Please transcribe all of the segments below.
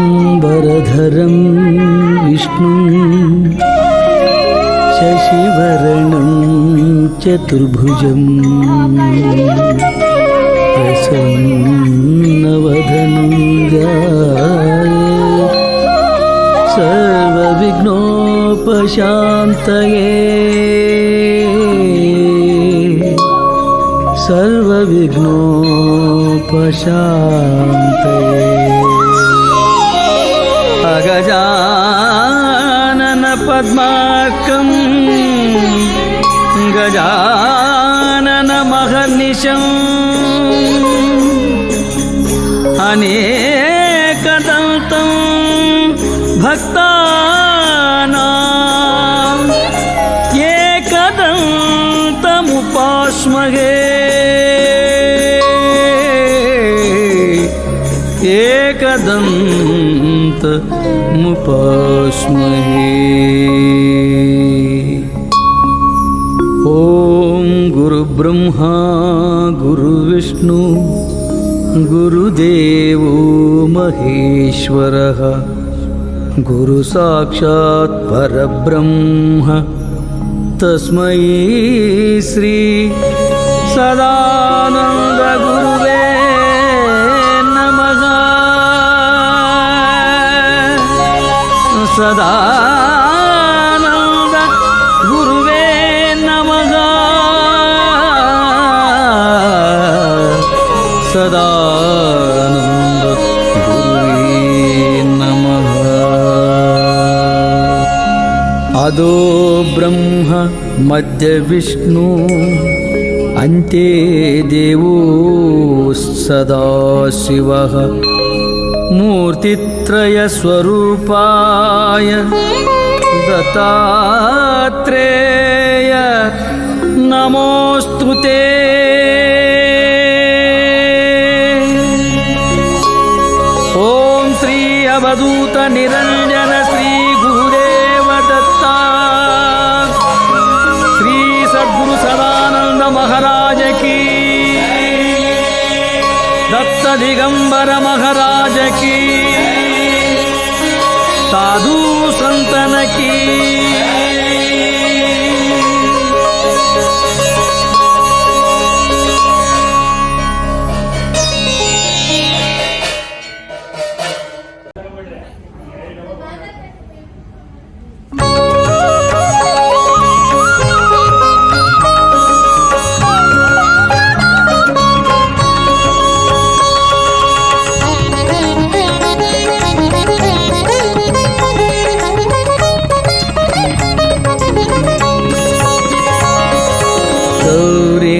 शुक्लाम्बरधरं विष्णुं शशिवरणं चतुर्भुजं प्रसन्नवधनं सर्वविघ्नोपशान्तये सर्वविघ्नोपशान्तये अगजानन पद्मार्कम् गजानन एकदन्तमुपास्महे एकदन्तमुपास्महे ॐ गुरुब्रह्मा गुरुविष्णु गुरुदेवो महेश्वरः गुरुसाक्षात् परब्रह्म तस्मै श्री सदानन्दगुरुवे नमः सदानन्द गुरुवे नमः सदानन्द गुरुवे नमः अदो మధ్య విష్ణు అంతే దేవో సదాశివ. మూర్తిత్రయస్వరూపాయ దత్తాత్రేయ నమోస్తు ఓం శ్రీ అవధూత నిరంజన दिगंबर महाराज की साधु संतन की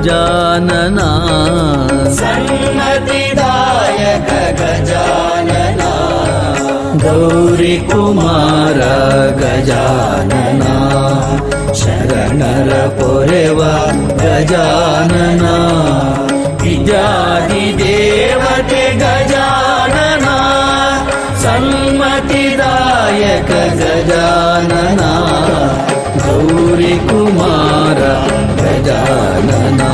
गजानना सन्मतिदायक गजानना गौरीकुमार गजानना शरणर पुरेव गजानना विद्यादिदेवते गजानना सन्मतिदायक गजानना गौरीकुमार जानना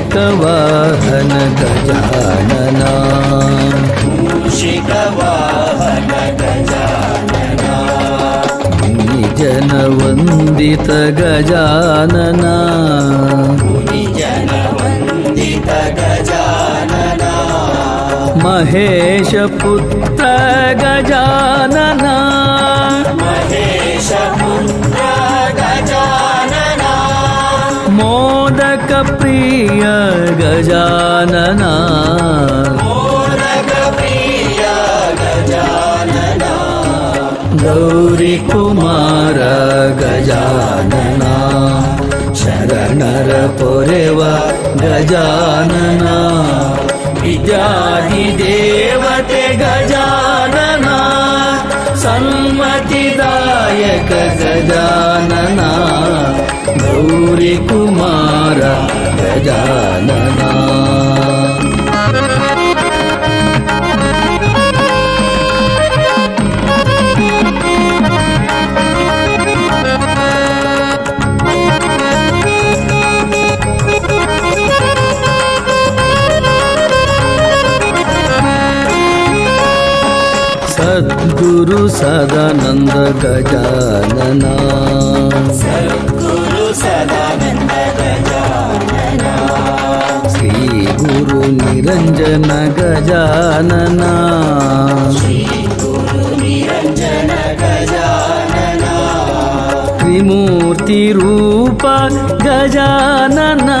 मूषिकवाहन गजानना वन्दित गजानना। वन्दित गजानना महेशपुत्र गजानना। महेशपुत्र गजानना गजानना। गौरिकुमार गजानना शरणर पुरव गजानना विद्यादिदेवते गजानना सन्मतिदायक गजानना गौरिकुमार गजानना సదానంద గజానన శ్రీ గురు నిరంజన గజానన త్రిమూర్తి రూప గజాననా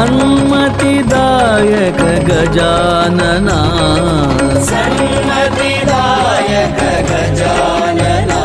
సన్మతిదాయక గజాననా. సన్మతిదాయక గజాననా.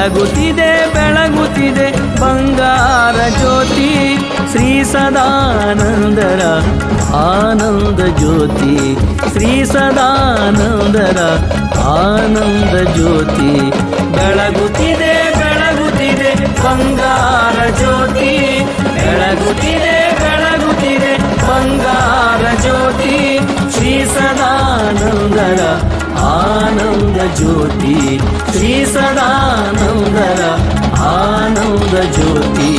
ಬೆಳಗುತ್ತಿದೆ ಬೆಳಗುತ್ತಿದೆ ಬಂಗಾರ ಜ್ಯೋತಿ. ಶ್ರೀ ಸದಾನಂದರ ಆನಂದ ಜ್ಯೋತಿ. ಶ್ರೀ ಸದಾನಂದರ ಆನಂದ ಜ್ಯೋತಿ. ಬೆಳಗುತ್ತಿದೆ ಬೆಳಗುತ್ತಿದೆ ಬಂಗಾರ ಜ್ಯೋತಿ. ಬೆಳಗುತ್ತಿದೆ ಬೆಳಗುತ್ತಿದೆ ಬಂಗಾರ జ్యోతి శ్రీ సదానందర ఆనంద జ్యోతి శ్రీ సదానందర ఆనంద జ్యోతి.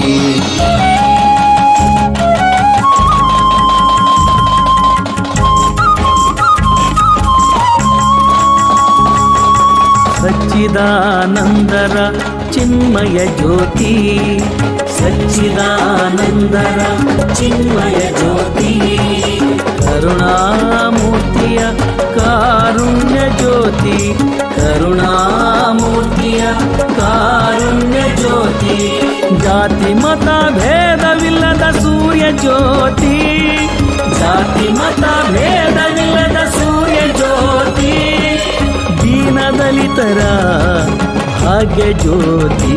సచ్చిదానందర చిన్మయ జ్యోతి ಸಚ್ಚಿದಾನಂದರ ಚಿನ್ಮಯ ಜ್ಯೋತಿ ಕರುಣಾಮೂರ್ತಿಯ ಕಾರುಣ್ಯ ಜ್ಯೋತಿ, ಕರುಣಾಮೂರ್ತಿಯ ಕಾರುಣ್ಯ ಜ್ಯೋತಿ, ಜಾತಿ ಮತ ಭೇದವಿಲ್ಲದ ಸೂರ್ಯ ಜ್ಯೋತಿ, ಜಾತಿ ಮತ ಭೇದವಿಲ್ಲದ ಸೂರ್ಯ ಜ್ಯೋತಿ ದೀನ ದಲಿತರ ಭಾಗ್ಯ ಜ್ಯೋತಿ.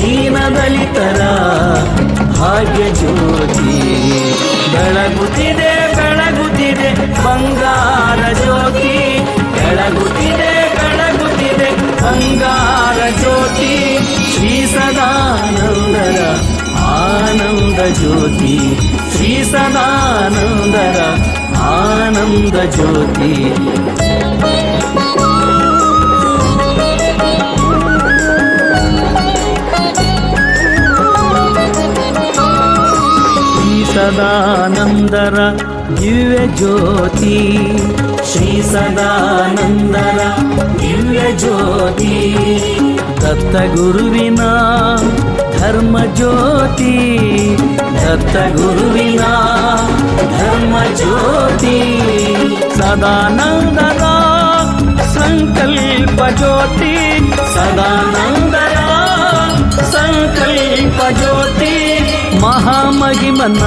ದೀನ ದಲಿತರ ಭಾಗ್ಯ ಜ್ಯೋತಿ. ಬೆಳಗುತ್ತಿದೆ ಬೆಳಗುತ್ತಿದೆ, ಬಂಗಾರ ಜ್ಯೋತಿ. ಬೆಳಗುತ್ತಿದೆ ಬೆಳಗುತ್ತಿದೆ, ಬಂಗಾರ ಜ್ಯೋತಿ. ಶ್ರೀ ಸದಾನಂದರ ಆನಂದ ಜ್ಯೋತಿ. ಶ್ರೀ ಸದಾನಂದರ ಆನಂದ ಜ್ಯೋತಿ. ಸದಾನಂದರ ದಿವ್ಯ ಜ್ಯೋತಿ ಶ್ರೀ ಸದಾನಂದರ ದಿವ್ಯ ಜ್ಯೋತಿ ದತ್ತ ಗುರುವಿನ ಧರ್ಮ ಜ್ಯೋತಿ ದತ್ತ ಗುರುವಿನ ಧರ್ಮ ಜ್ಯೋತಿ ಸದಾನಂದರ ಸಂಕಲ್ಪ ಜ್ಯೋತಿ ಮಹಾಮಹಿಮನ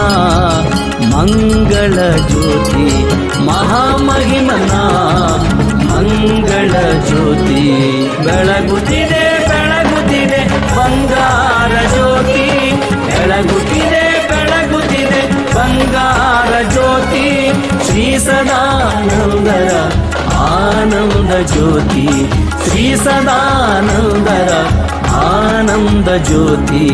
ಮಂಗಳ ಜ್ಯೋತಿ ಮಹಾಮಹಿಮನ ಮಂಗಳ ಜ್ಯೋತಿ. ಬೆಳಗುತ್ತಿದೆ ಬೆಳಗುತ್ತಿದೆ, ಬಂಗಾರ ಜ್ಯೋತಿ. ಬೆಳಗುತ್ತಿದೆ ಬೆಳಗುತ್ತಿದೆ, ಬಂಗಾರ ಜ್ಯೋತಿ. ಶ್ರೀ ಸದಾನಂದರ ಆನಂದ ಜ್ಯೋತಿ. ಶ್ರೀ ಸದಾನಂದರ ಆನಂದ ಜ್ಯೋತಿ.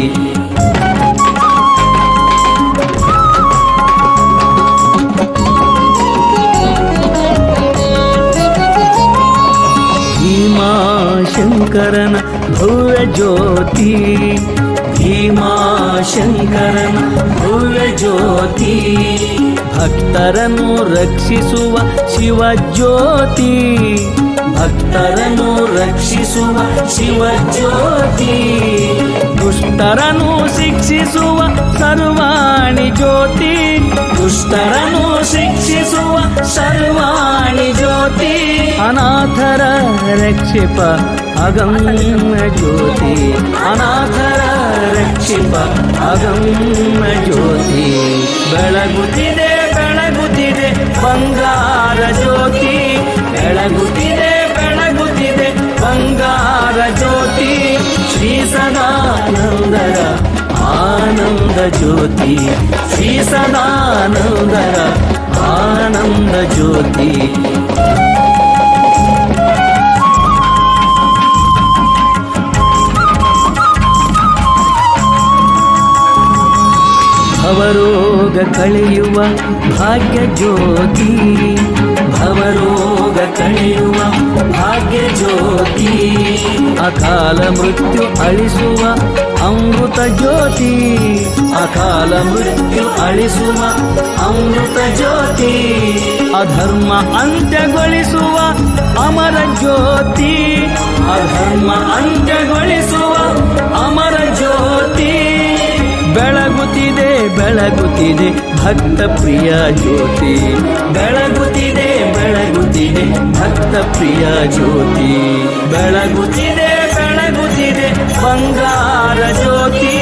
ಭೀಮಾಶಂಕರನ ಭವ್ಯ ಜ್ಯೋತಿ ಭೀಮಾಶಂಕರನ ಭವ್ಯ ಜ್ಯೋತಿ, ಭಕ್ತರನ್ನು ರಕ್ಷಿಸುವ ಶಿವ ಜ್ಯೋತಿ, ಭಕ್ತರನ್ನು ರಕ್ಷಿಸುವ ಶಿವ ಜ್ಯೋತಿ, ದುಷ್ಟರನ್ನು ಶಿಕ್ಷಿಸುವ ಸರ್ವಾಣಿ ಜ್ಯೋತಿ. ದುಷ್ಟರನ್ನು ಶಿಕ್ಷಿಸುವ ಸರ್ವಾಣಿ ಜ್ಯೋತಿ. ಅನಾಥರ ರಕ್ಷಿಪ ಅಗಮ್ಯ ಜ್ಯೋತಿ. ಅನಾಥರ ರಕ್ಷಿಪ ಅಗಮ್ಯ ಜ್ಯೋತಿ. ಬೆಳಗುತ್ತಿದೆ ಬೆಳಗುತ್ತಿದೆ ಬಂಗಾರ ಜ್ಯೋತಿ. ಬೆಳಗುತ್ತಿದೆ ಬೆಳಗುತ್ತಿದೆ ಬಂಗಾರ ಜ್ಯೋತಿ. ಶ್ರೀ ಸದಾನಂದರ ఆనంద జ్యోతి శ్రీ సదానందర ఆనంద జ్యోతి ಭವರೋಗ ಕಳೆಯುವ ಭಾಗ್ಯ ಜ್ಯೋತಿ ಭವರೋಗ ಕಳೆಯುವ ಭಾಗ್ಯ ಜ್ಯೋತಿ ಅಕಾಲ ಮೃತ್ಯು ಅಳಿಸುವ ಅಮೃತ ಜ್ಯೋತಿ, ಅಕಾಲ ಮೃತ್ಯು ಅಳಿಸುವ ಅಮೃತ ಜ್ಯೋತಿ, ಅಧರ್ಮ ಅಂತ್ಯಗೊಳಿಸುವ ಅಮರ ಜ್ಯೋತಿ, ಅಧರ್ಮ ಅಂತ್ಯಗೊಳಿಸುವ ಅಮರ ಬೆಳಗುತ್ತಿದೆ ಬೆಳಗುತ್ತಿದೆ ಭಕ್ತ ಪ್ರಿಯ ಜ್ಯೋತಿ. ಬೆಳಗುತ್ತಿದೆ ಬೆಳಗುತ್ತಿದೆ ಭಕ್ತ ಪ್ರಿಯ ಜ್ಯೋತಿ. ಬೆಳಗುತ್ತಿದೆ ಬೆಳಗುತ್ತಿದೆ ಬಂಗಾರ ಜ್ಯೋತಿ.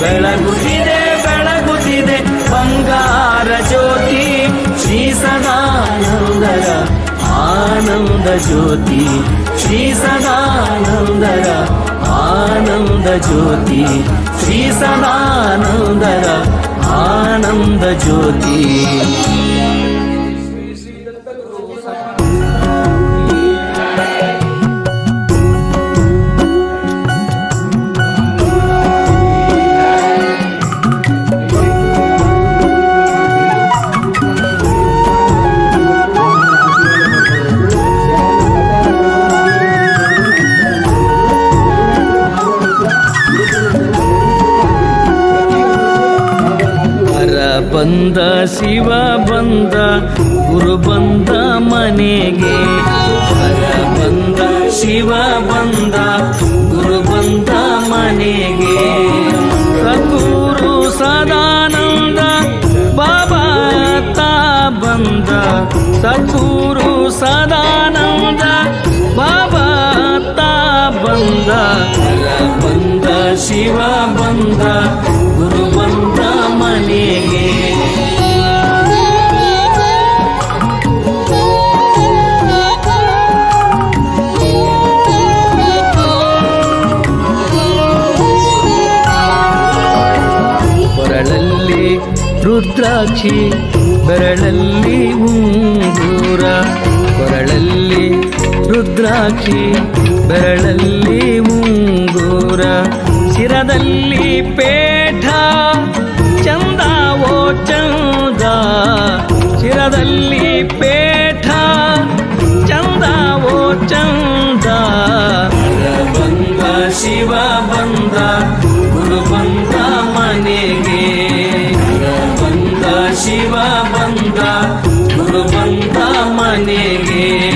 ಬೆಳಗುತ್ತಿದೆ ಬೆಳಗುತ್ತಿದೆ ಬಂಗಾರ ಜ್ಯೋತಿ. ಶ್ರೀ ಸದಾನಂದರ ಆನಂದ ಜ್ಯೋತಿ. ಶ್ರೀ ಸದಾನಂದರ ಆನಂದ ಜ್ಯೋತಿ. శ్రీ సదానందన ఆనంద జ్యోతి ಬಂದ, ಗುರು ಬಂದ ಮನೆಗೆ. ಬಂದ, ಶಿವ ಬಂದ, ಗುರು ಬಂದ ಮನೆಗೆ. ಸದ್ಗುರು ಸದಾನಂದ, ಬಾಬಾ ತಾ ಬಂದ. ಸದ್ಗುರು ಸದಾನಂದ ರುದ್ರಾಕ್ಷಿ ಬೆರಳಲ್ಲಿ ಉಂಗೂರ ಕೊರಳಲ್ಲಿ ರುದ್ರಾಕ್ಷಿ ಬೆರಳಲ್ಲಿ ಉಂಗೂರ ಶಿರದಲ್ಲಿ ಪೇಠ ಚಂದಾವೋ ಚಂದ ಶಿರದಲ್ಲಿ बनेंगे